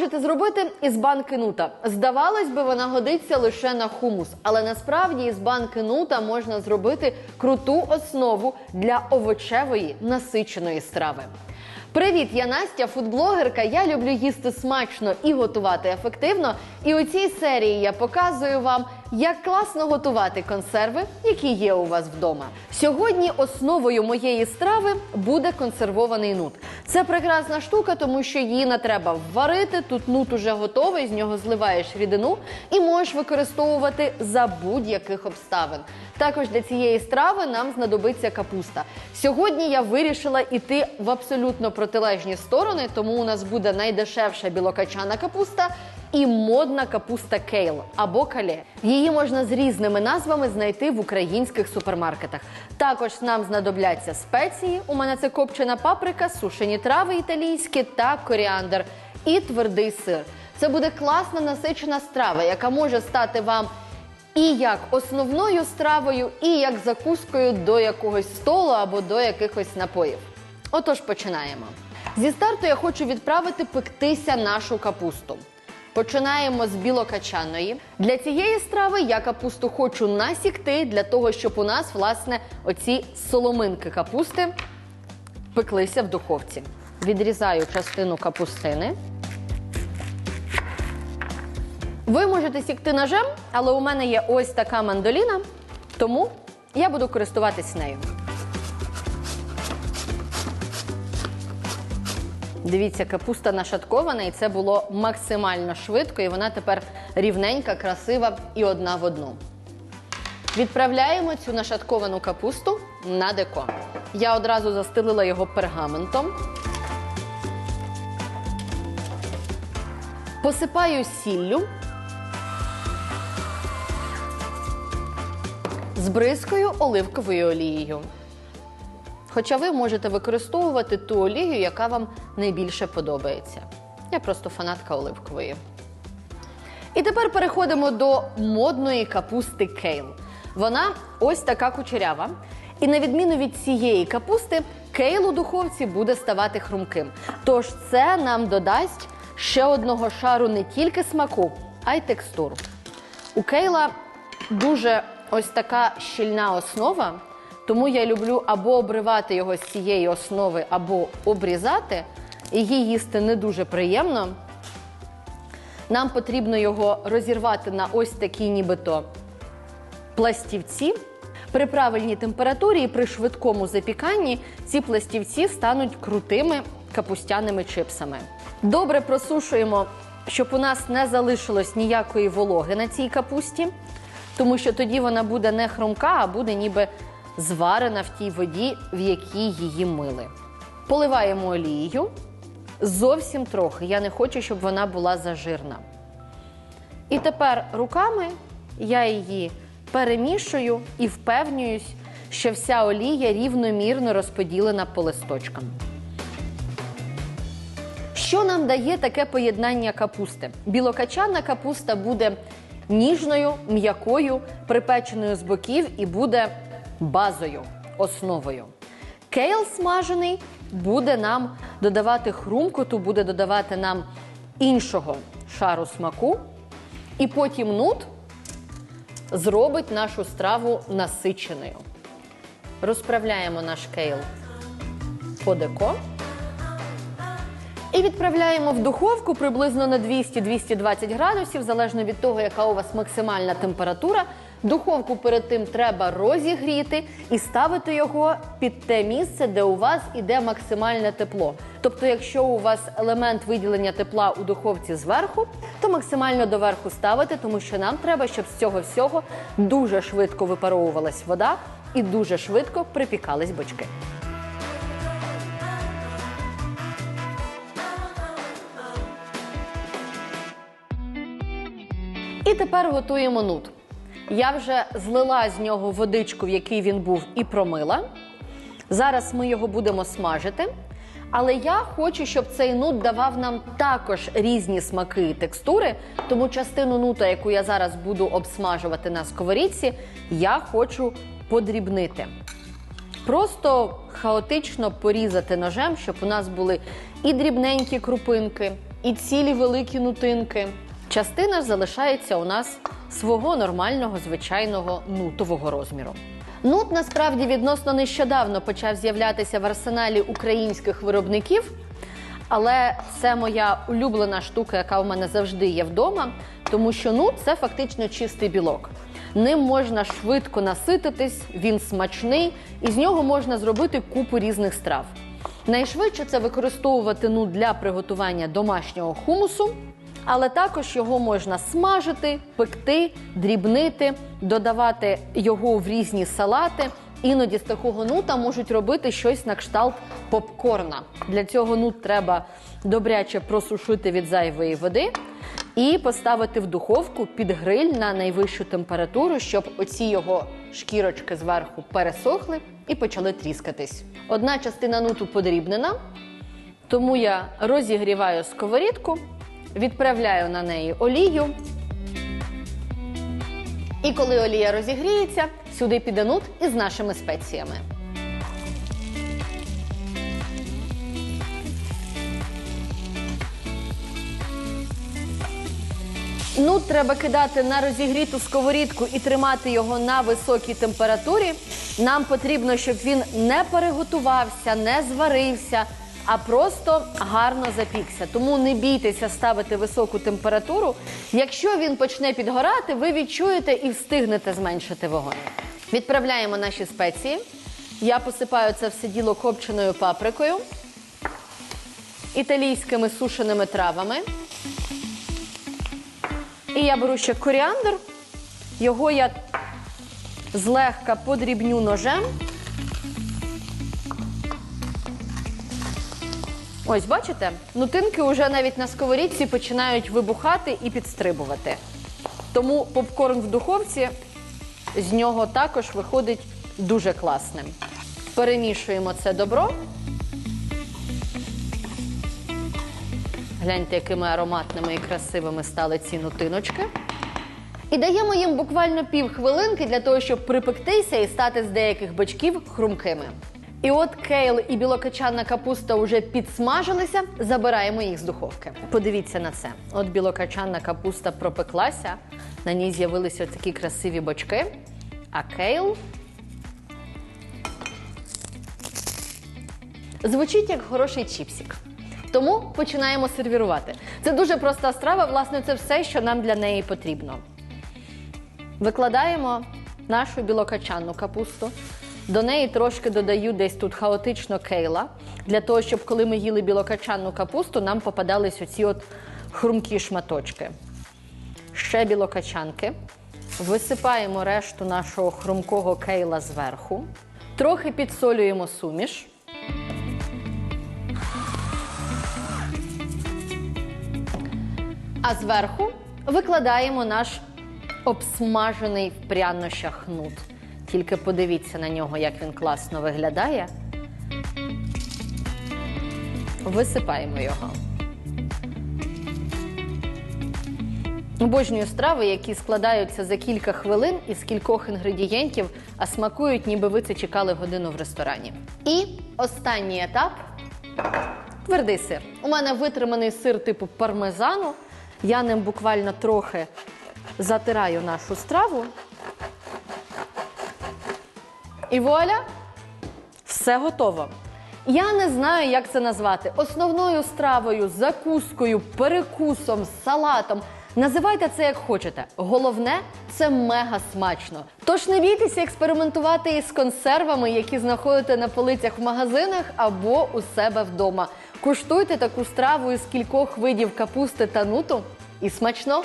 можете зробити із банки нута? Здавалось би, вона годиться лише на хумус, але насправді із банки нута можна зробити круту основу для овочевої насиченої страви. Привіт, я Настя, фудблогерка. Я люблю їсти смачно і готувати ефективно. І у цій серії я показую вам, як класно готувати консерви, які є у вас вдома. Сьогодні основою моєї страви буде консервований нут. Це прекрасна штука, тому що її не треба варити. Тут нут уже готовий, з нього зливаєш рідину і можеш використовувати за будь-яких обставин. Також для цієї страви нам знадобиться капуста. Сьогодні я вирішила іти в абсолютно протилежні сторони, тому у нас буде найдешевша білокачана капуста і модна капуста кейл або кале. Її можна з різними назвами знайти в українських супермаркетах. Також нам знадобляться спеції. У мене це копчена паприка, сушені трави італійські та коріандр і твердий сир. Це буде класна насичена страва, яка може стати вам і як основною стравою, і як закускою до якогось столу або до якихось напоїв. Отож, починаємо. Зі старту я хочу відправити пектися нашу капусту. Починаємо з білокачаної. Для цієї страви я капусту хочу насікти для того, щоб у нас, власне, оці соломинки капусти пеклися в духовці. Відрізаю частину капустини. Ви можете сікти ножем, але у мене є ось така мандоліна, тому я буду користуватись нею. Дивіться, капуста нашаткована, і це було максимально швидко, і вона тепер рівненька, красива і одна в одну. Відправляємо цю нашатковану капусту на деко. Я одразу застелила його пергаментом. Посипаю сіллю. Збризкою оливковою олією. Хоча ви можете використовувати ту олію, яка вам найбільше подобається. Я просто фанатка оливкової. І тепер переходимо до модної капусти кейл. Вона ось така кучерява. І на відміну від цієї капусти, кейл у духовці буде ставати хрумким. Тож це нам додасть ще одного шару не тільки смаку, а й текстуру. У кейла дуже ось така щільна основа, тому я люблю або обривати його з цієї основи, або обрізати. Її їсти не дуже приємно. Нам потрібно його розірвати на ось такі нібито пластівці. При правильній температурі і при швидкому запіканні ці пластівці стануть крутими капустяними чипсами. Добре просушуємо, щоб у нас не залишилось ніякої вологи на цій капусті, тому що тоді вона буде не хрумка, а буде ніби зварена в тій воді, в якій її мили. Поливаємо олією зовсім трохи. Я не хочу, щоб вона була зажирна. І тепер руками я її перемішую і впевнююсь, що вся олія рівномірно розподілена по листочкам. Що нам дає таке поєднання капусти? Білокачана капуста буде ніжною, м'якою, припеченою з боків і буде базою, основою. Кейл смажений буде нам додавати хрумкоту, буде додавати нам іншого шару смаку. І потім нут зробить нашу страву насиченою. Розправляємо наш кейл по деко. І відправляємо в духовку приблизно на 200-220 градусів, залежно від того, яка у вас максимальна температура. Духовку перед тим треба розігріти і ставити його під те місце, де у вас іде максимальне тепло. Тобто, якщо у вас елемент виділення тепла у духовці зверху, то максимально доверху ставити, тому що нам треба, щоб з цього всього дуже швидко випаровувалась вода і дуже швидко припікались бочки. Тепер готуємо нут. Я вже злила з нього водичку, в якій він був, і промила. Зараз ми його будемо смажити. Але я хочу, щоб цей нут давав нам також різні смаки і текстури. Тому частину нута, яку я зараз буду обсмажувати на сковорідці, я хочу подрібнити. Просто хаотично порізати ножем, щоб у нас були і дрібненькі крупинки, і цілі великі нутинки. Частина ж залишається у нас свого нормального звичайного нутового розміру. Нут насправді відносно нещодавно почав з'являтися в арсеналі українських виробників, але це моя улюблена штука, яка в мене завжди є вдома, тому що нут це фактично чистий білок. Ним можна швидко насититись, він смачний, і з нього можна зробити купу різних страв. Найшвидше це використовувати нут для приготування домашнього хумусу, але також його можна смажити, пекти, дрібнити, додавати його в різні салати. Іноді з такого нута можуть робити щось на кшталт попкорна. Для цього нут треба добряче просушити від зайвої води і поставити в духовку під гриль на найвищу температуру, щоб оці його шкірочки зверху пересохли і почали тріскатись. Одна частина нуту подрібнена, тому я розігріваю сковорідку, відправляю на неї олію. І коли олія розігріється, сюди піде нут із нашими спеціями. Нут треба кидати на розігріту сковорідку і тримати його на високій температурі. Нам потрібно, щоб він не переготувався, не зварився, а просто гарно запікся. Тому не бійтеся ставити високу температуру. Якщо він почне підгорати, ви відчуєте і встигнете зменшити вогонь. Відправляємо наші спеції. Я посипаю це все діло копченою паприкою, італійськими сушеними травами. І я беру ще коріандр. Його я злегка подрібню ножем. Ось, бачите, нутинки вже навіть на сковорідці починають вибухати і підстрибувати. Тому попкорн в духовці з нього також виходить дуже класним. Перемішуємо це добро. Гляньте, якими ароматними і красивими стали ці нутиночки. І даємо їм буквально пів хвилинки для того, щоб припектися і стати з деяких бочків хрумкими. І от кейл і білокачанна капуста вже підсмажилися, забираємо їх з духовки. Подивіться на це. От білокачанна капуста пропеклася, на ній з'явилися такі красиві бочки. А кейл звучить як хороший чіпсік. Тому починаємо сервірувати. Це дуже проста страва, власне, це все, що нам для неї потрібно. Викладаємо нашу білокачанну капусту. До неї трошки додаю десь тут хаотично кейла, для того, щоб коли ми їли білокачанну капусту, нам попадались оці от хрумкі шматочки. Ще білокачанки. Висипаємо решту нашого хрумкого кейла зверху. Трохи підсолюємо суміш. А зверху викладаємо наш обсмажений в прянощах нут. Тільки подивіться на нього, як він класно виглядає. Висипаємо його. Обожнюю страви, які складаються за кілька хвилин із кількох інгредієнтів, а смакують, ніби ви це чекали годину в ресторані. І останній етап твердий сир. У мене витриманий сир типу пармезану. Я ним буквально трохи затираю нашу страву. І вуаля, все готово. Я не знаю, як це назвати. Основною стравою, закускою, перекусом, салатом. Називайте це як хочете. Головне це мега смачно. Тож не бійтеся експериментувати із консервами, які знаходите на полицях в магазинах або у себе вдома. Куштуйте таку страву із кількох видів капусти та нуту і смачного!